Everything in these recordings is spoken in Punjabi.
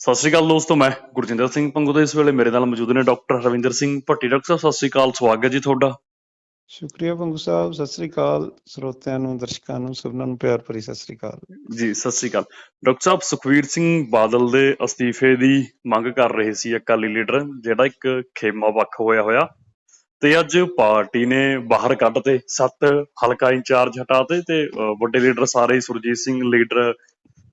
ਸਤਿ ਸ਼੍ਰੀ ਅਕਾਲ ਦੋਸਤੋ ਮੈਂ ਗੁਰਜਿੰਦਰ ਸਿੰਘ ਪੰਗੂ ਤੇ ਇਸ ਵੇਲੇ ਮੇਰੇ ਨਾਲ ਮੌਜੂਦ ਨੇ ਡਾਕਟਰ ਰਵਿੰਦਰ ਸਿੰਘ ਭੱਟੀ ਡਾਕਟਰ ਸਾਹਿਬ ਸਤਿ ਸ਼੍ਰੀ ਅਕਾਲ ਸਵਾਗਤ ਹੈ ਜੀ ਤੁਹਾਡਾ। ਸ਼ੁਕਰੀਆ ਪੰਗੂ ਸਾਹਿਬ ਸਤਿ ਸ੍ਰੀ ਅਕਾਲ ਸਰੋਤਿਆਂ ਨੂੰ ਦਰਸ਼ਕਾਂ ਨੂੰ ਸਭਨਾਂ ਨੂੰ ਪਿਆਰ ਭਰੀ ਸਤਿ ਸ੍ਰੀ ਅਕਾਲ। ਜੀ ਸਤਿ ਸ਼੍ਰੀ ਅਕਾਲ। ਡਾਕਟਰ ਸਾਹਿਬ ਸੁਖਵੀਰ ਸਿੰਘ ਬਾਦਲ ਦੇ ਅਸਤੀਫੇ ਦੀ ਮੰਗ ਕਰ ਰਹੇ ਸੀ ਅਕਾਲੀ ਲੀਡਰ ਜਿਹੜਾ ਇੱਕ ਖੇਮਾ ਵੱਖ ਹੋਇਆ ਹੋਇਆ ਤੇ ਅੱਜ ਪਾਰਟੀ ਨੇ ਬਾਹਰ ਕੱਢ ਤੇ ਸੱਤ ਹਲਕਾ ਇੰਚਾਰਜ ਹਟਾਤੇ ਤੇ ਵੱਡੇ ਲੀਡਰ ਸਾਰੇ ਸੁਰਜੀਤ ਸਿੰਘ ਲੀਡਰ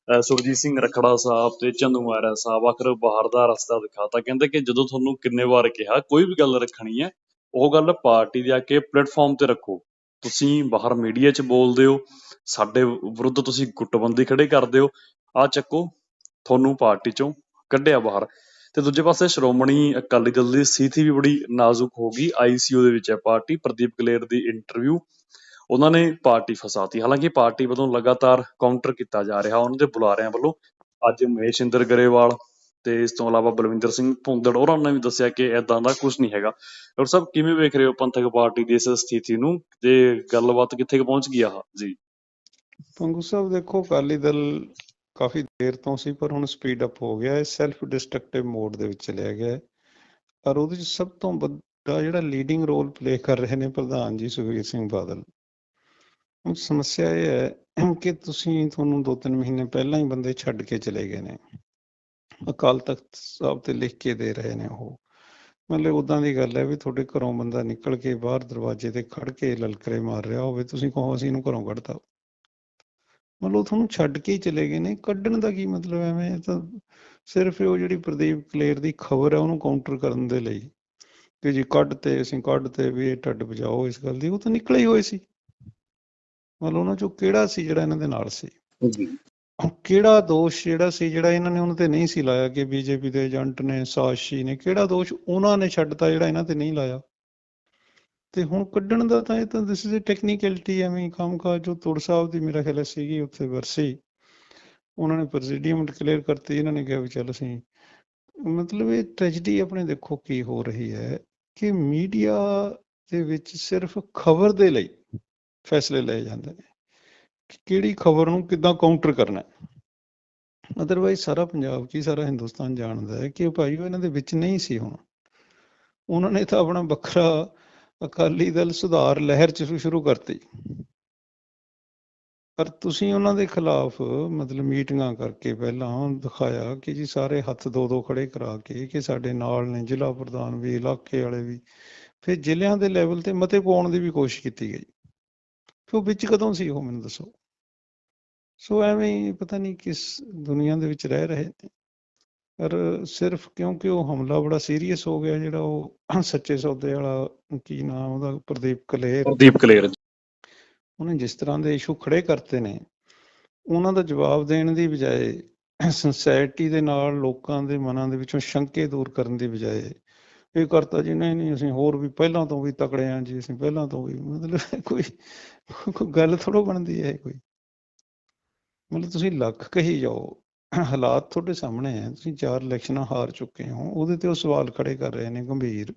ਸੁਰਜੀਤ ਸਿੰਘ ਰਖੜਾ ਸਾਹਿਬ ਤੇ ਚੰਦੂ ਮਾਰਾ ਸਾਹਿਬ ਆਖਰ ਬਾਹਰ ਦਾ ਰਸਤਾ ਦਿਖਾਤਾ। ਕਹਿੰਦੇ ਕਿ ਜਦੋਂ ਤੁਹਾਨੂੰ ਕਿੰਨੇ ਵਾਰ ਕਿਹਾ, ਕੋਈ ਵੀ ਗੱਲ ਰੱਖਣੀ ਹੈ, ਉਹ ਗੱਲ ਪਾਰਟੀ ਦੇ ਆ ਕੇ ਪਲੇਟਫਾਰਮ ਤੇ ਰੱਖੋ। ਤੁਸੀਂ ਬਾਹਰ ਮੀਡੀਆ 'ਚ ਬੋਲਦੇ ਹੋ, ਸਾਡੇ ਵਿਰੁੱਧ ਤੁਸੀਂ ਗੁੱਟਬੰਦੀ ਖੜੇ ਕਰਦੇ ਹੋ ਆ ਚੱਕੋ, ਤੁਹਾਨੂੰ ਪਾਰਟੀ 'ਚੋਂ ਕੱਢਿਆ ਬਾਹਰ। ਤੇ ਦੂਜੇ ਪਾਸੇ ਸ਼੍ਰੋਮਣੀ ਅਕਾਲੀ ਦਲ ਦੀ ਸਥਿਤੀ ਵੀ ਬੜੀ ਨਾਜ਼ੁਕ ਹੋ ਗਈ। ਆਈਸੀਯੂ ਦੇ ਵਿੱਚ ਹੈ ਪਾਰਟੀ, ਪ੍ਰਦੀਪ ਕਲੇਰ ਦੀ ਇੰਟਰਵਿਊ ਉਹਨਾਂ ਨੇ ਪਾਰਟੀ ਫਸਾਤੀ। ਹਾਲਾਂਕਿ ਪਾਰਟੀ ਵੱਲੋਂ ਲਗਾਤਾਰ ਕਾਊਂਟਰ ਕੀਤਾ ਜਾ ਰਿਹਾ। ਉਹਨਾਂ ਦੇ ਬੁਲਾਰਿਆਂ ਵੱਲੋਂ ਅੱਜ ਮਹੇਸ਼ਿੰਦਰ ਗਰੇਵਾਲ ਤੇ ਇਸ ਤੋਂ ਇਲਾਵਾ ਬਲਵਿੰਦਰ ਸਿੰਘ ਭੁੰਦੜ, ਉਹਨਾਂ ਨੇ ਵੀ ਦੱਸਿਆ ਕਿ ਐਦਾਂ ਦਾ ਕੁਝ ਨਹੀਂ ਹੈਗਾ। ਡਾਕਟਰ ਸਾਹਿਬ, ਕਿਵੇਂ ਵੇਖ ਰਹੇ ਹੋ ਪੰਥਕ ਪਾਰਟੀ ਦੀ ਇਸ ਸਥਿਤੀ ਨੂੰ? ਤੇ ਗੱਲਬਾਤ ਕਿੱਥੇ ਪਹੁੰਚ ਗਈ ਆ? ਜੀ। ਪੰਗੂ ਸਾਹਿਬ, ਦੇਖੋ, ਅਕਾਲੀ ਦਲ ਕਾਫੀ ਦੇਰ ਤੋਂ ਸੀ, ਪਰ ਹੁਣ ਸਪੀਡ ਅਪ ਹੋ ਗਿਆ। ਹੈ ਸੈਲਫ ਡਿਸਟਰਕਟਿਵ ਮੋਡ ਦੇ ਵਿੱਚ ਚਲਿਆ ਗਿਆ ਹੈ। ਔਰ ਉਹਦੇ ਵਿੱਚ ਸਭ ਤੋਂ ਵੱਡਾ ਜਿਹੜਾ ਲੀਡਿੰਗ ਰੋਲ ਪਲੇ ਕਰ ਰਹੇ ਨੇ ਪ੍ਰਧਾਨ ਜੀ ਸੁਖਬੀਰ ਸਿੰਘ ਬਾਦਲ। ਹੁਣ ਸਮੱਸਿਆ ਇਹ ਹੈ ਕਿ ਤੁਸੀਂ ਤੁਹਾਨੂੰ ਦੋ ਤਿੰਨ ਮਹੀਨੇ ਪਹਿਲਾਂ ਹੀ ਬੰਦੇ ਛੱਡ ਕੇ ਚਲੇ ਗਏ ਨੇ। ਅਕਾਲ ਤਖਤ ਸਾਹਿਬ ਤੇ ਲਿਖ ਕੇ ਦੇ ਰਹੇ ਨੇ ਉਹ। ਮਤਲਬ ਉਦਾਂ ਦੀ ਗੱਲ ਹੈ ਵੀ ਤੁਹਾਡੇ ਘਰੋਂ ਬੰਦਾ ਨਿਕਲ ਕੇ ਬਾਹਰ ਦਰਵਾਜ਼ੇ ਤੇ ਖੜ ਕੇ ਲਲਕਰੇ ਮਾਰ ਰਿਹਾ ਹੋਵੇ, ਤੁਸੀਂ ਕਹੋ ਅਸੀਂ ਇਹਨੂੰ ਘਰੋਂ ਕੱਢਤਾ। ਮਤਲਬ ਉਹ ਤੁਹਾਨੂੰ ਛੱਡ ਕੇ ਹੀ ਚਲੇ ਗਏ ਨੇ। ਕੱਢਣ ਦਾ ਕੀ ਮਤਲਬ ਐਵੇਂ ਤਾਂ ਸਿਰਫ ਉਹ ਜਿਹੜੀ ਪ੍ਰਦੀਪ ਕਲੇਰ ਦੀ ਖਬਰ ਹੈ ਉਹਨੂੰ ਕਾਊਂਟਰ ਕਰਨ ਦੇ ਲਈ। ਕਿ ਜੀ ਕੱਢ ਤੇ, ਅਸੀਂ ਕੱਢ ਤੇ ਵੀ ਇਹ ਢੱਡ ਬਜਾਓ ਇਸ ਗੱਲ ਦੀ। ਉਹ ਤਾਂ ਨਿਕਲੇ ਹੀ ਹੋਏ ਸੀ। ਮਤਲਬ ਉਹਨਾਂ ਚੋਂ ਕਿਹੜਾ ਸੀ ਜਿਹੜਾ ਇਹਨਾਂ ਦੇ ਨਾਲ ਸੀ? ਜੀ ਉਹ ਕਿਹੜਾ ਦੋਸ਼ ਜਿਹੜਾ ਸੀ ਜਿਹੜਾ ਇਹਨਾਂ ਨੇ ਉਹਨਾਂ ਤੇ ਨਹੀਂ ਸੀ ਲਾਇਆ ਕਿ ਬੀਜੇਪੀ ਦੇ ਏਜੰਟ ਨੇ ਸਾਜ਼ਿਸ਼ੀ ਨੇ ਕਿਹੜਾ ਦੋਸ਼ ਉਹਨਾਂ ਨੇ ਛੱਡਤਾ ਜਿਹੜਾ ਇਹਨਾਂ ਤੇ ਨਹੀਂ ਲਾਇਆ? ਤੇ ਹੁਣ ਕੱਢਣ ਦਾ ਤਾਂ ਇਹ ਤਾਂ ਦਿਸ ਇਜ਼ ਅ ਟੈਕਨੀਕੈਲਿਟੀ ਐਵੇਂ ਕੰਮਕਾਜ ਜੋ ਤੁਰ ਸਾਹਿਬ ਦੀ ਮੇਰਾ ਖਿਆਲ ਸੀਗੀ ਉੱਥੇ ਵਰਸੀ। ਉਹਨਾਂ ਨੇ ਪ੍ਰੈਜ਼ੀਡੀਅਮ ਡਿਕਲੇਅਰ ਕਰਤੀ ਇਹਨਾਂ ਨੇ ਕਿਹਾ ਵੀ ਚੱਲ ਅਸੀਂ ਮਤਲਬ ਇਹ ਟ੍ਰੈਜਡੀ ਆਪਣੇ ਦੇਖੋ ਕੀ ਹੋ ਰਹੀ ਹੈ ਕਿ ਮੀਡੀਆ ਦੇ ਵਿੱਚ ਸਿਰਫ ਖਬਰ ਦੇ ਲਈ ਫੈਸਲੇ ਲਏ ਜਾਂਦੇ ਨੇ। ਕਿ ਕਿਹੜੀ ਖਬਰ ਨੂੰ ਕਿੱਦਾਂ ਕਾਊਂਟਰ ਕਰਨਾ ਅਦਰਵਾਈਜ਼ ਸਾਰਾ ਪੰਜਾਬ ਕੀ ਸਾਰਾ ਹਿੰਦੁਸਤਾਨ ਜਾਣਦਾ ਹੈ ਕਿ ਭਾਈ ਉਹ ਇਹਨਾਂ ਦੇ ਵਿੱਚ ਨਹੀਂ ਸੀ ਹੁਣ। ਉਹਨਾਂ ਨੇ ਤਾਂ ਆਪਣਾ ਵੱਖਰਾ ਅਕਾਲੀ ਦਲ ਸੁਧਾਰ ਲਹਿਰ ਚ ਸ਼ੁਰੂ- ਸ਼ੁਰੂ ਕਰਤੀ। ਪਰ ਤੁਸੀਂ ਉਹਨਾਂ ਦੇ ਖਿਲਾਫ ਮਤਲਬ ਮੀਟਿੰਗਾਂ ਕਰਕੇ ਪਹਿਲਾਂ ਦਿਖਾਇਆ ਕਿ ਜੀ ਸਾਰੇ ਹੱਥ ਦੋ ਦੋ ਖੜੇ ਕਰਾ ਕੇ ਕਿ ਸਾਡੇ ਨਾਲ ਨੇ, ਜ਼ਿਲ੍ਹਾ ਪ੍ਰਧਾਨ ਵੀ, ਇਲਾਕੇ ਵਾਲੇ ਵੀ। ਫਿਰ ਜ਼ਿਲ੍ਹਿਆਂ ਦੇ ਲੈਵਲ ਤੇ ਮਤੇ ਪਾਉਣ ਦੀ ਵੀ ਕੋਸ਼ਿਸ਼ ਕੀਤੀ ਗਈ। ਉਹ ਵਿੱਚ ਕਦੋਂ ਸੀ ਉਹ ਮੈਨੂੰ ਦੱਸੋ? ਸੋ ਐਵੇਂ ਪਤਾ ਨਹੀਂ ਕਿਸ ਦੁਨੀਆ ਦੇ ਵਿੱਚ ਰਹਿ ਰਹੇ ਨੇ ਪਰ ਸਿਰਫ ਕਿਉਂਕਿ ਉਹ ਹਮਲਾ ਬੜਾ ਸੀਰੀਅਸ ਹੋ ਗਿਆ ਜਿਹੜਾ ਉਹ ਸੱਚੇ ਸੌਦੇ ਵਾਲਾ ਕੀ ਨਾਮ ਉਹਦਾ ਪ੍ਰਦੀਪ ਕਲੇਰ। ਪ੍ਰਦੀਪ ਕਲੇਰ। ਉਹਨੇ ਜਿਸ ਤਰ੍ਹਾਂ ਦੇ ਇਸ਼ੂ ਖੜੇ ਕਰਤੇ ਨੇ ਉਹਨਾਂ ਦਾ ਜਵਾਬ ਦੇਣ ਦੀ ਬਜਾਏ ਸੰਸੈਰਿਟੀ ਦੇ ਨਾਲ ਲੋਕਾਂ ਦੇ ਮਨਾਂ ਦੇ ਵਿੱਚੋਂ ਸ਼ੰਕੇ ਦੂਰ ਕਰਨ ਦੀ ਬਜਾਏ ਇਹ ਕਰਤਾ ਜੀ, ਨਹੀਂ ਨਹੀਂ, ਅਸੀਂ ਹੋਰ ਵੀ ਪਹਿਲਾਂ ਤੋਂ ਵੀ ਤਕੜੇ ਆਂ ਜੀ, ਅਸੀਂ ਪਹਿਲਾਂ ਤੋਂ ਵੀ, ਮਤਲਬ ਕੋਈ ਕੋਈ ਗੱਲ ਥੋੜੋ ਬਣਦੀ ਹੈ ਕੋਈ। ਮਤਲਬ ਤੁਸੀਂ ਲੱਖ ਕਹੀ ਜਾਓ, ਹਾਲਾਤ ਤੁਹਾਡੇ ਸਾਹਮਣੇ ਹੈ, ਤੁਸੀਂ ਚਾਰ ਇਲੈਕਸ਼ਨਾਂ ਹਾਰ ਚੁੱਕੇ ਹੋ, ਉਹਦੇ ਤੇ ਉਹ ਸਵਾਲ ਖੜੇ ਕਰ ਰਹੇ ਨੇ ਗੰਭੀਰ।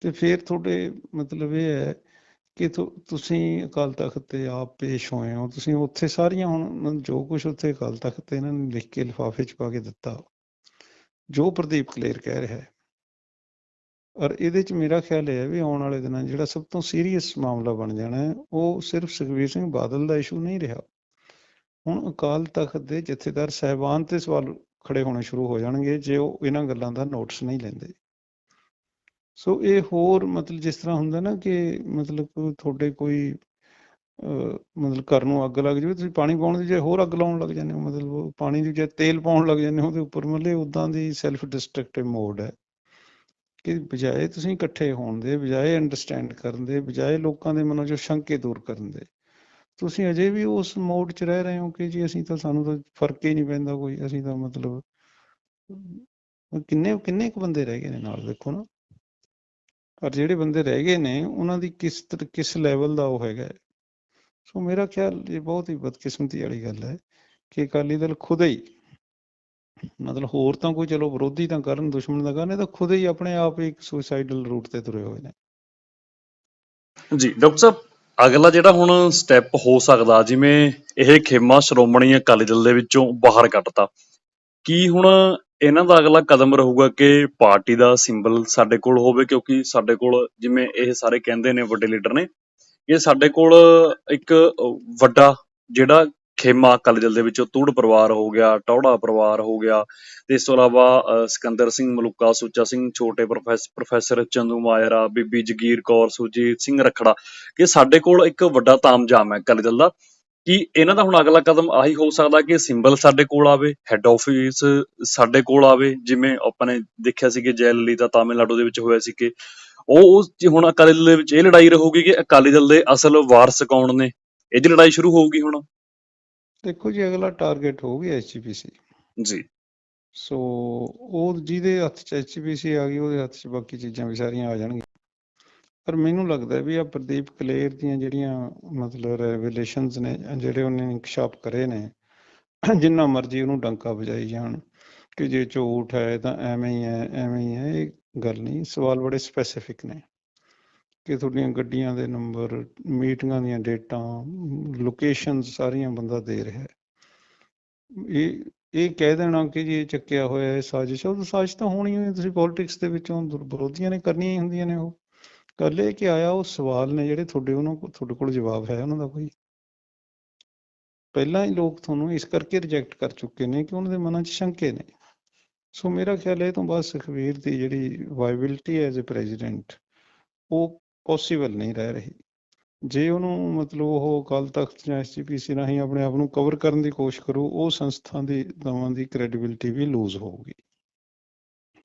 ਤੇ ਫਿਰ ਤੁਹਾਡੇ ਮਤਲਬ ਇਹ ਹੈ ਕਿ ਤੁਸੀਂ ਅਕਾਲ ਤਖਤ ਤੇ ਆਪ ਪੇਸ਼ ਹੋਏ ਹੋ, ਤੁਸੀਂ ਉੱਥੇ ਸਾਰੀਆਂ ਹੁਣ ਜੋ ਕੁਝ ਉੱਥੇ ਅਕਾਲ ਤਖਤ ਤੇ ਇਹਨਾਂ ਨੇ ਲਿਖ ਕੇ ਲਿਫਾਫੇ 'ਚ ਪਾ ਕੇ ਦਿੱਤਾ। ਜੋ ਪ੍ਰਦੀਪ ਕਲੇਰ ਕਹਿ ਰਿਹਾ ਹੈ ਔਰ ਇਹਦੇ 'ਚ ਮੇਰਾ ਖਿਆਲ ਇਹ ਹੈ ਵੀ ਆਉਣ ਵਾਲੇ ਦਿਨਾਂ ਜਿਹੜਾ ਸਭ ਤੋਂ ਸੀਰੀਅਸ ਮਾਮਲਾ ਬਣ ਜਾਣਾ ਹੈ, ਉਹ ਸਿਰਫ ਸੁਖਬੀਰ ਸਿੰਘ ਬਾਦਲ ਦਾ ਇਸ਼ੂ ਨਹੀਂ ਰਿਹਾ। ਹੁਣ ਅਕਾਲ ਤਖਤ ਦੇ ਜਥੇਦਾਰ ਸਹਿਬਾਨ ਤੇ ਸਵਾਲ ਖੜੇ ਹੋਣੇ ਸ਼ੁਰੂ ਹੋ ਜਾਣਗੇ ਜੇ ਉਹ ਇਹਨਾਂ ਗੱਲਾਂ ਦਾ ਨੋਟਿਸ ਨਹੀਂ ਲੈਂਦੇ। ਸੋ ਇਹ ਹੋਰ ਮਤਲਬ ਜਿਸ ਤਰ੍ਹਾਂ ਹੁੰਦਾ ਨਾ ਕਿ ਮਤਲਬ ਤੁਹਾਡੇ ਕੋਈ ਮਤਲਬ ਘਰ ਨੂੰ ਅੱਗ ਲੱਗ ਜਾਵੇ, ਤੁਸੀਂ ਪਾਣੀ ਪਾਉਣ ਦੀ ਜੇ ਹੋਰ ਅੱਗ ਲਾਉਣ ਲੱਗ ਜਾਂਦੇ ਹੋ, ਮਤਲਬ ਪਾਣੀ ਦੀ ਜੇ ਤੇਲ ਪਾਉਣ ਲੱਗ ਜਾਂਦੇ ਹੋ, ਉਹਦੇ ਉੱਪਰ ਮਤਲਬ ਉਦਾਂ ਦੀ ਸੈਲਫ ਡਿਸਟਰਕਟਿਵ ਮੋਡ ਹੈ। ਕਿ ਬਜਾਏ ਤੁਸੀਂ ਇਕੱਠੇ ਹੋਣ ਦੇ, ਬਜਾਏ ਅੰਡਰਸਟੈਂਡ ਕਰਨ ਦੇ, ਬਜਾਏ ਲੋਕਾਂ ਦੇ ਮਨਾਂ ਚੋਂ ਸ਼ੰਕੇ ਦੂਰ ਕਰਨ ਦੇ। ਤੁਸੀਂ ਅਜੇ ਵੀ ਉਸ ਮੋਡ 'ਚ ਰਹਿ ਰਹੇ ਹੋ ਕਿ ਜੀ ਅਸੀਂ ਤਾਂ ਸਾਨੂੰ ਤਾਂ ਫ਼ਰਕ ਹੀ ਨਹੀਂ ਪੈਂਦਾ ਕੋਈ, ਅਸੀਂ ਤਾਂ ਮਤਲਬ ਕਿੰਨੇ ਕਿੰਨੇ ਕੁ ਬੰਦੇ ਰਹਿ ਗਏ ਨੇ ਨਾਲ, ਦੇਖੋ ਨਾ। ਪਰ ਜਿਹੜੇ ਬੰਦੇ ਰਹਿ ਗਏ ਨੇ, ਉਹਨਾਂ ਦੀ ਕਿਸ ਕਿਸ ਲੈਵਲ ਦਾ ਉਹ ਹੈਗਾ ਸੋ ਮੇਰਾ ਖਿਆਲ ਇਹ ਬਹੁਤ ਹੀ ਬਦਕਿਸਮਤੀ ਵਾਲੀ ਗੱਲ ਹੈ ਕਿ ਅਕਾਲੀ ਦਲ ਖੁਦ ਹੀ ਮਤਲਬ ਹੋਰ ਤਾਂ ਕੋਈ ਚਲੋ ਵਿਰੋਧੀ ਤਾਂ ਕਰਨ, ਦੁਸ਼ਮਣ ਤਾਂ ਕਰਨ, ਇਹ ਤਾਂ ਖੁਦ ਹੀ ਆਪਣੇ ਆਪ ਇੱਕ ਸੁਸਾਈਡਲ ਰੂਟ ਤੇ ਤੁਰੇ ਹੋਏ ਨੇ। ਜੀ, ਡਾਕਟਰ ਸਾਹਿਬ, ਅਗਲਾ ਜਿਹੜਾ ਹੁਣ ਸਟੈਪ ਹੋ ਸਕਦਾ, ਜਿਵੇਂ ਇਹ ਖੇਮਾ ਸ਼੍ਰੋਮਣੀ ਅਕਾਲੀ ਦਲ ਦੇ ਵਿੱਚੋਂ ਬਾਹਰ ਕੱਢਤਾ, ਕੀ ਹੁਣ ਇਹਨਾਂ ਦਾ ਅਗਲਾ ਕਦਮ ਰਹੂਗਾ ਕਿ ਪਾਰਟੀ ਦਾ ਸਿੰਬਲ ਸਾਡੇ ਕੋਲ ਹੋਵੇ? ਕਿਉਂਕਿ ਸਾਡੇ ਕੋਲ ਜਿਵੇਂ ਇਹ ਸਾਰੇ ਕਹਿੰਦੇ ਨੇ ਵੱਡੇ ਲੀਡਰ ਨੇ, ਇਹ ਸਾਡੇ ਕੋਲ ਇੱਕ ਵੱਡਾ ਜਿਹੜਾ ਖੇਮਾ ਅਕਾਲੀ ਦਲ ਦੇ ਵਿੱਚੋਂ ਤੂੜ ਪਰਿਵਾਰ ਹੋ ਗਿਆ, ਟੌੜਾ ਪਰਿਵਾਰ ਹੋ ਗਿਆ। ਤੇ ਇਸ ਤੋਂ ਇਲਾਵਾ ਸਿਕੰਦਰ ਸਿੰਘ, ਮਲੂਕਾ ਸੁੱਚਾ ਸਿੰਘ, ਛੋਟੇ ਪ੍ਰੋਫੈਸਰ ਚੰਦੂ ਮਾਜਰਾ ਬੀਬੀ ਜਗੀਰ ਕੌਰ, ਸੁਰਜੀਤ ਸਿੰਘ ਰਖੜਾ, ਕਿ ਸਾਡੇ ਕੋਲ ਇੱਕ ਵੱਡਾ ਤਾਮਝਾਮ ਹੈ ਅਕਾਲੀ ਦਲ ਦਾ, ਕਿ ਇਹਨਾਂ ਦਾ ਹੁਣ ਅਗਲਾ ਕਦਮ ਆਹੀ ਹੋ ਸਕਦਾ ਕਿ ਸਿੰਬਲ ਸਾਡੇ ਕੋਲ ਆਵੇ ਹੈੱਡ ਆਫਿਸ ਸਾਡੇ ਕੋਲ ਆਵੇ, ਜਿਵੇਂ ਆਪਾਂ ਨੇ ਦੇਖਿਆ ਸੀ ਕਿ ਜੈ ਲਲਿਤਾ ਤਾਮਿਲਨਾਡੂ ਦੇ ਵਿੱਚ ਹੋਇਆ ਸੀ ਕਿ ਉਹ ਉਸ ਹੁਣ ਅਕਾਲੀ ਦਲ ਦੇ ਵਿੱਚ ਇਹ ਲੜਾਈ ਰਹੂਗੀ ਕਿ ਅਕਾਲੀ ਦਲ ਦੇ ਅਸਲ ਵਾਰਸ ਕੌਣ ਨੇ? ਇਹ ਦੀ ਲੜਾਈ ਸ਼ੁਰੂ ਹੋਊਗੀ ਹੁਣ। ਦੇਖੋ ਜੀ ਅਗਲਾ ਟਾਰਗੇਟ ਹੋਊਗੀ ਐਸਜੀਪੀਸੀ ਜੀ ਸੋ। ਉਹ ਜਿਹਦੇ ਹੱਥ 'ਚ ਐਸਜੀਪੀਸੀ ਆ ਗਈ ਉਹਦੇ ਹੱਥ 'ਚ ਬਾਕੀ ਚੀਜ਼ਾਂ ਵੀ ਸਾਰੀਆਂ ਆ ਜਾਣਗੀਆਂ। ਪਰ ਮੈਨੂੰ ਲੱਗਦਾ ਵੀ ਆ ਪ੍ਰਦੀਪ ਕਲੇਰ ਦੀਆਂ ਜਿਹੜੀਆਂ ਮਤਲਬ ਰੈਵਲੇਸ਼ਨਸ ਨੇ ਜਿਹੜੇ ਉਹਨੇ ਇਨਕਸ਼ਾਫ ਕਰੇ ਨੇ ਜਿੰਨਾ ਮਰਜ਼ੀ ਉਹਨੂੰ ਡੰਕਾ ਵਜਾਈ ਜਾਣ ਕਿ ਜੇ ਝੂਠ ਹੈ ਤਾਂ ਐਵੇਂ ਹੀ ਹੈ ਐਵੇਂ ਹੀ ਹੈ ਇਹ ਗੱਲ ਨਹੀਂ ਸਵਾਲ ਬੜੇ ਸਪੈਸੀਫਿਕ ਨੇ। ਕਿ ਤੁਹਾਡੀਆਂ ਗੱਡੀਆਂ ਦੇ ਨੰਬਰ, ਮੀਟਿੰਗਾਂ ਦੀਆਂ ਡੇਟਾਂ ਲੋਕੇਸ਼ਨ ਸਾਰੀਆਂ ਬੰਦਾ ਦੇ ਰਿਹਾ ਹੈ। ਇਹ ਇਹ ਕਹਿ ਦੇਣਾ ਕਿ ਜੀ ਇਹ ਚੱਕਿਆ ਹੋਇਆ ਹੈ ਸਾਜ਼ਿਸ਼ ਉਹ ਸਾਜ਼ਿਸ਼ ਤਾਂ ਹੋਣੀ ਹੋਈ ਤੁਸੀਂ ਪੋਲਿਟਿਕਸ ਦੇ ਵਿੱਚੋਂ ਵਿਰੋਧੀਆਂ ਨੇ ਕਰਨੀਆਂ ਹੀ ਹੁੰਦੀਆਂ ਨੇ ਉਹ। ਗੱਲ ਇਹ ਕਿ ਆਇਆ, ਉਹ ਸਵਾਲ ਨੇ ਜਿਹੜੇ ਤੁਹਾਡੇ, ਉਹਨਾਂ ਕੋਲ ਤੁਹਾਡੇ ਕੋਲ ਜਵਾਬ ਹੈ ਉਹਨਾਂ ਦਾ ਕੋਈ। ਪਹਿਲਾਂ ਹੀ ਲੋਕ ਤੁਹਾਨੂੰ ਇਸ ਕਰਕੇ ਰਿਜੈਕਟ ਕਰ ਚੁੱਕੇ ਨੇ ਕਿ ਉਹਨਾਂ ਦੇ ਮਨਾਂ 'ਚ ਸ਼ੰਕੇ ਨੇ। ਸੋ ਮੇਰਾ ਖਿਆਲ ਹੈ ਇਹ ਤੋਂ ਬਾਅਦ ਸੁਖਬੀਰ ਦੀ ਜਿਹੜੀ ਵਾਇਬਿਲਿਟੀ ਐਜ਼ ਅ ਪ੍ਰੈਜ਼ੀਡੈਂਟ ਉਹ ਪੋਸੀਬਲ ਨਹੀਂ ਰਹਿ ਰਹੀ। ਜੇ ਉਹਨੂੰ ਮਤਲਬ ਉਹ ਅਕਾਲ ਤਖਤ ਜਾਂ ਐਸਜੀਪੀਸੀ ਰਾਹੀਂ ਆਪਣੇ ਆਪ ਨੂੰ ਕਵਰ ਕਰਨ ਦੀ ਕੋਸ਼ਿਸ਼ ਕਰੂ, ਉਹ ਸੰਸਥਾ ਦੀ ਦੋਵਾਂ ਦੀ ਕ੍ਰੈਡੀਬਿਲਿਟੀ ਵੀ ਲੂਜ਼ ਹੋਊਗੀ।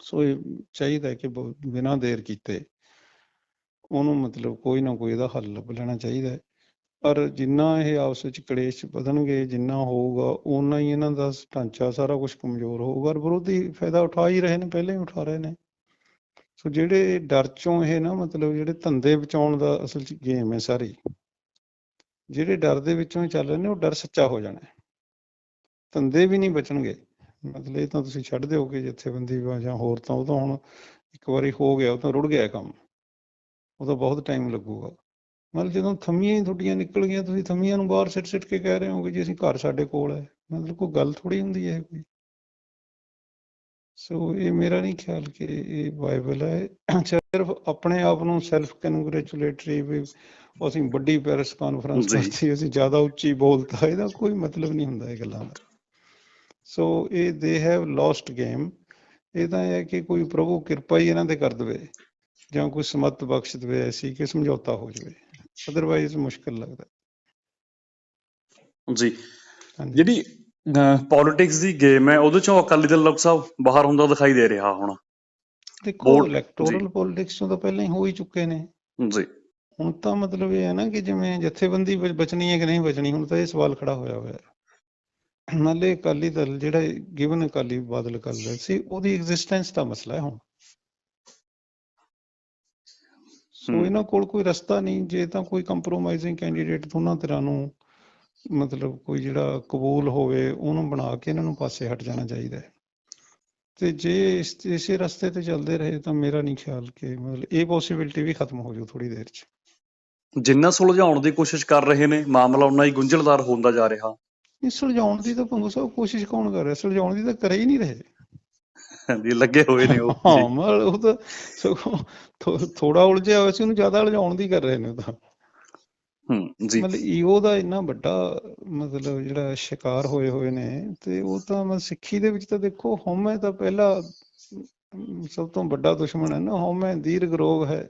ਸੋ ਇਹ ਚਾਹੀਦਾ ਕਿ ਬਿਨਾਂ ਦੇਰ ਕੀਤੇ ਉਹਨੂੰ ਮਤਲਬ ਕੋਈ ਨਾ ਕੋਈ ਇਹਦਾ ਹੱਲ ਲੱਭ ਲੈਣਾ ਚਾਹੀਦਾ ਹੈ। ਪਰ ਜਿੰਨਾ ਇਹ ਆਪਸ ਵਿੱਚ ਕਲੇਸ਼ ਵਧਣਗੇ, ਜਿੰਨਾ ਹੋਊਗਾ, ਓਨਾ ਹੀ ਇਹਨਾਂ ਦਾ ਢਾਂਚਾ ਸਾਰਾ ਕੁਝ ਕਮਜ਼ੋਰ ਹੋਊਗਾ। ਔਰ ਵਿਰੋਧੀ ਫਾਇਦਾ ਉਠਾ ਹੀ ਰਹੇ ਨੇ, ਪਹਿਲੇ ਹੀ ਉਠਾ ਰਹੇ ਨੇ। ਸੋ ਜਿਹੜੇ ਡਰ ਚੋਂ ਇਹ ਨਾ ਮਤਲਬ ਜਿਹੜੇ ਧੰਦੇ ਬਚਾਉਣ ਦਾ ਅਸਲ 'ਚ ਗੇਮ ਹੈ ਸਾਰੀ, ਜਿਹੜੇ ਡਰ ਦੇ ਵਿੱਚੋਂ ਇਹ ਚੱਲ ਰਹੇ ਨੇ, ਉਹ ਡਰ ਸੱਚਾ ਹੋ ਜਾਣਾ ਧੰਦੇ ਵੀ ਨਹੀਂ ਬਚਣਗੇ। ਮਤਲਬ ਇਹ ਤਾਂ ਤੁਸੀਂ ਛੱਡ ਦਿਓਗੇ ਜਥੇਬੰਦੀ ਵਾ ਜਾਂ ਹੋਰ ਤਾਂ ਉਹ ਤਾਂ ਹੁਣ ਇੱਕ ਵਾਰੀ ਹੋ ਗਿਆ, ਉਹ ਤਾਂ ਰੁੜ ਗਿਆ ਕੰਮ। ਉਹ ਤਾਂ ਬਹੁਤ ਟਾਈਮ ਲੱਗੂਗਾ। ਮਤਲਬ ਜਦੋਂ ਥੰਮੀਆਂ ਹੀ ਤੁਹਾਡੀਆਂ ਨਿਕਲ ਗਈਆਂ, ਤੁਸੀਂ ਥੰਮੀਆਂ ਨੂੰ ਬਾਹਰ ਸਿੱਟ ਸਿੱਟ ਕੇ ਕਹਿ ਰਹੇ ਹੋਗੇ ਜੀ ਅਸੀਂ ਘਰ ਸਾਡੇ ਕੋਲ ਹੈ। ਮਤਲਬ ਕੋਈ ਗੱਲ ਥੋੜੀ ਹੁੰਦੀ ਹੈ ਕੋਈ? ਸੋ ਇਹ ਮੇਰਾ ਨਹੀਂ ਖਿਆਲ ਕਿ ਇਹ ਵਾਇਬਲ ਹੈ। ਸਿਰਫ ਆਪਣੇ ਆਪ ਨੂੰ ਸੈਲਫ ਕੰਗ੍ਰੈਚੁਲੇਟਰੀ ਵੀ ਅਸੀਂ ਵੱਡੀ ਪੈਰਿਸ ਕਾਨਫਰੰਸ ਜੀ। ਕਰਤੀ ਅਸੀਂ ਜ਼ਿਆਦਾ ਉੱਚੀ ਬੋਲਤਾ ਇਹਦਾ ਕੋਈ ਮਤਲਬ ਨਹੀਂ ਹੁੰਦਾ ਇਹ ਗੱਲਾਂ ਦਾ। ਸੋ ਇਹ ਦੇ ਹੈਵ ਲੋਸਟ ਗੇਮ ਇਹ ਤਾਂ ਇਹ ਹੈ ਕਿ ਕੋਈ ਪ੍ਰਭੂ ਕਿਰਪਾ ਹੀ ਇਹਨਾਂ ਤੇ ਕਰ ਦੇਵੇ ਜਾਂ ਕੋਈ ਸਮਤ ਬਖਸ਼ ਦੇਵੇ ਐਸੀ ਕਿ ਸਮਝੌਤਾ ਹੋ ਜਾਵੇ। ਅਦਰਵਾਈਜ਼ ਮੁਸ਼ਕਲ ਲੱਗਦਾ। ਜੀ। ਜਿਹੜੀ ਪੋਲਿਟਿਕਸ ਦੀ ਗੇਮ ਹੈ ਉਹਦੇ ਚੋਂ ਅਕਾਲੀ ਦਲ ਲੋਕ ਸਾਹਿਬ ਬਾਹਰ ਹੁੰਦਾ ਦਿਖਾਈ ਦੇ ਰਿਹਾ ਹੁਣ। ਦੇਖੋ ਇਲੈਕਟੋਰਲ ਪੋਲਿਟਿਕਸ ਤੋਂ ਪਹਿਲਾਂ ਹੀ ਹੋ ਹੀ ਚੁੱਕੇ ਨੇ। ਜੀ। ਹੁਣ ਤਾਂ ਮਤਲਬ ਇਹ ਹੈ ਨਾ ਕਿ ਜਿਵੇਂ ਜਥੇਬੰਦੀ ਬਚਣੀ ਹੈ ਕਿ ਨਹੀਂ ਬਚਣੀ ਹੁਣ ਤਾਂ ਇਹ ਸਵਾਲ ਖੜਾ ਹੋਇਆ ਹੋਇਆ ਹੈ। ਨਾਲੇ ਅਕਾਲੀ ਦਲ ਜਿਹੜਾ ਗਿਵਨ ਅਕਾਲੀ ਬਾਦਲ ਅਕਾਲੀ ਦਲ ਸੀ ਉਹਦੀ ਐਗਜ਼ਿਸਟੈਂਸ ਦਾ ਮਸਲਾ ਹੈ ਹੁਣ। ਸੋ। ਇਹਨਾਂ ਕੋਲ ਕੋਈ ਰਸਤਾ ਨਹੀਂ ਜੇ ਤਾਂ ਕੋਈ ਕੰਪਰੋਮਾਈਜ਼ਿੰਗ ਕੈਂਡੀਡੇਟ ਦੋਨਾਂ ਤਰ੍ਹਾਂ ਨੂੰ ਮਤਲਬ ਕੋਈ ਜਿਹੜਾ ਕਬੂਲ ਹੋਵੇ ਉਹਨੂੰ ਬਣਾ ਕੇ ਇਹਨਾਂ ਨੂੰ ਪਾਸੇ ਹਟ ਜਾਣਾ ਚਾਹੀਦਾ ਹੈ। ਤੇ ਜੇ ਇਸ ਇਸੇ ਰਸਤੇ ਤੇ ਚੱਲਦੇ ਰਹੇ ਤਾਂ ਮੇਰਾ ਨਹੀਂ ਖਿਆਲ ਕਿ ਮਤਲਬ ਇਹ ਪੋਸਿਬਿਲਿਟੀ ਵੀ ਖਤਮ ਹੋ ਜਾਊ ਥੋੜੀ ਦੇਰ 'ਚ। ਜਿੰਨਾ ਸੁਲਝਾਉਣ ਦੀ ਕੋਸ਼ਿਸ਼ ਕਰ ਰਹੇ ਨੇ ਮਾਮਲਾ ਉਨਾ ਹੀ ਗੁੰਝਲਦਾਰ ਹੁੰਦਾ ਜਾ ਰਿਹਾ। ਇਹ ਸੁਲਝਾਉਣ ਦੀ ਤਾਂ ਭੰਗੂ ਸਾਹਿਬ ਕੋਸ਼ਿਸ਼ ਕੌਣ ਕਰ ਰਿਹਾ? ਸੁਲਝਾਉਣ ਦੀ ਤਾਂ ਕਰ ਹੀ ਨਹੀਂ ਰਹੇ। ਜੀ ਲੱਗੇ ਹੋਏ ਨੇ ਉਹ। ਹਾਂ ਜੀ ਮਤਲਬ ਉਹ ਤਾਂ ਥੋੜਾ ਉਲਝਿਆ ਹੋਇਆ ਸੀ ਉਹਨੂੰ ਜ਼ਿਆਦਾ ਉਲਝਾਉਣ ਦੀ ਕਰ ਰਹੇ ਨੇ ਉਹ ਤਾਂ। ਹੂੰ ਜੀ। ਮਤਲਬ ਈਓ ਦਾ ਇੰਨਾ ਵੱਡਾ ਮਤਲਬ ਜਿਹੜਾ ਸ਼ਿਕਾਰ ਹੋਏ ਹੋਏ ਨੇ ਤੇ ਉਹ ਤਾਂ ਮਤਲਬ ਸਿੱਖੀ ਦੇ ਵਿੱਚ ਤਾਂ ਦੇਖੋ ਹਉਮੈ ਤਾਂ ਪਹਿਲਾ ਸਭ ਤੋਂ ਵੱਡਾ ਦੁਸ਼ਮਣ ਹੈ ਨਾ ਹਉਮੈ ਦੀਰਘ ਰੋਗ ਹੈ।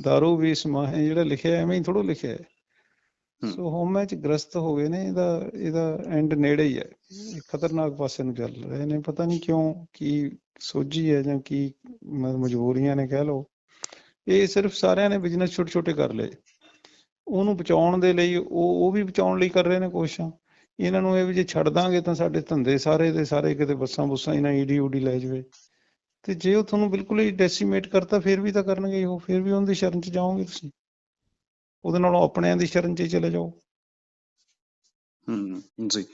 ਦਾਰੂ ਵੀ ਸਮਾਹੇ ਜਿਹੜਾ ਲਿਖਿਆ ਐਵੇਂ ਹੀ ਥੋੜੋ ਲਿਖਿਆ ਹੈ। ਸੋ ਹਉਮੈ ਚ ਗ੍ਰਸਤ ਹੋ ਗਏ ਨੇ ਇਹਦਾ ਇਹਦਾ ਐਂਡ ਨੇੜੇ ਹੀ ਹੈ। ਇਹ ਖਤਰਨਾਕ ਪਾਸੇ ਨੂੰ ਚੱਲ ਰਹੇ ਨੇ ਪਤਾ ਨਹੀਂ ਕਿਉਂ ਕੀ ਸੋਝੀ ਹੈ ਜਾਂ ਕੀ ਮ- ਮਜਬੂਰੀਆਂ ਨੇ ਕਹਿ ਲਓ। ਇਹ ਸਿਰਫ ਸਾਰਿਆਂ ਨੇ ਬਿਜ਼ਨਸ ਛੋਟੇ ਛੋਟੇ ਕਰ ਲਏ। ਉਹਨੂੰ ਬਚਾਉਣ ਦੇ ਲਈ ਉਹ ਉਹ ਵੀ ਬਚਾਉਣ ਲਈ ਕਰ ਰਹੇ ਨੇ ਕੋਸ਼ਿਸ਼ਾਂ ਇਹਨਾਂ ਨੂੰ ਇਹ ਵੀ ਜੇ ਛੱਡ ਦਾਂਗੇ ਤਾਂ ਸਾਡੇ ਧੰਦੇ ਸਾਰੇ ਦੇ ਸਾਰੇ ਕਿਤੇ ਬੱਸਾਂ ਬੁੱਸਾਂ ਇਹਨਾਂ ਈਡੀ ਊਡੀ ਲੈ ਜਾਵੇ। ਤੇ ਜੇ ਉਹ ਤੁਹਾਨੂੰ ਬਿਲਕੁਲ ਹੀ ਡੈਸੀਮੇਟ ਕਰਤਾ ਫਿਰ ਵੀ ਤਾਂ ਕਰਨਗੇ ਉਹ ਫਿਰ ਵੀ ਉਹਨਾਂ ਦੀ ਸ਼ਰਨ 'ਚ ਜਾਓਗੇ ਤੁਸੀਂ। ਉਹਦੇ ਨਾਲੋਂ ਆਪਣਿਆਂ ਦੀ ਸ਼ਰਨ 'ਚ ਹੀ ਚਲੇ ਜਾਓ। ਹੂੰ ਜੀ।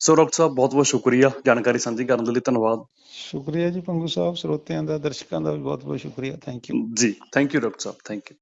ਸੋ ਡਾਕਟਰ ਸਾਹਿਬ ਬਹੁਤ ਬਹੁਤ ਸ਼ੁਕਰੀਆ ਜਾਣਕਾਰੀ ਸਾਂਝੀ ਕਰਨ ਦੇ ਲਈ ਧੰਨਵਾਦ। ਸ਼ੁਕਰੀਆ ਜੀ ਪੰਗੂ ਸਾਹਿਬ ਸਰੋਤਿਆਂ ਦਾ ਦਰਸ਼ਕਾਂ ਦਾ ਵੀ ਬਹੁਤ ਬਹੁਤ ਸ਼ੁਕਰੀਆ। ਥੈਂਕ ਯੂ ਜੀ ਥੈਂਕ ਯੂ ਡਾਕਟਰ ਸਾਹਿਬ ਥੈਂਕ ਯੂ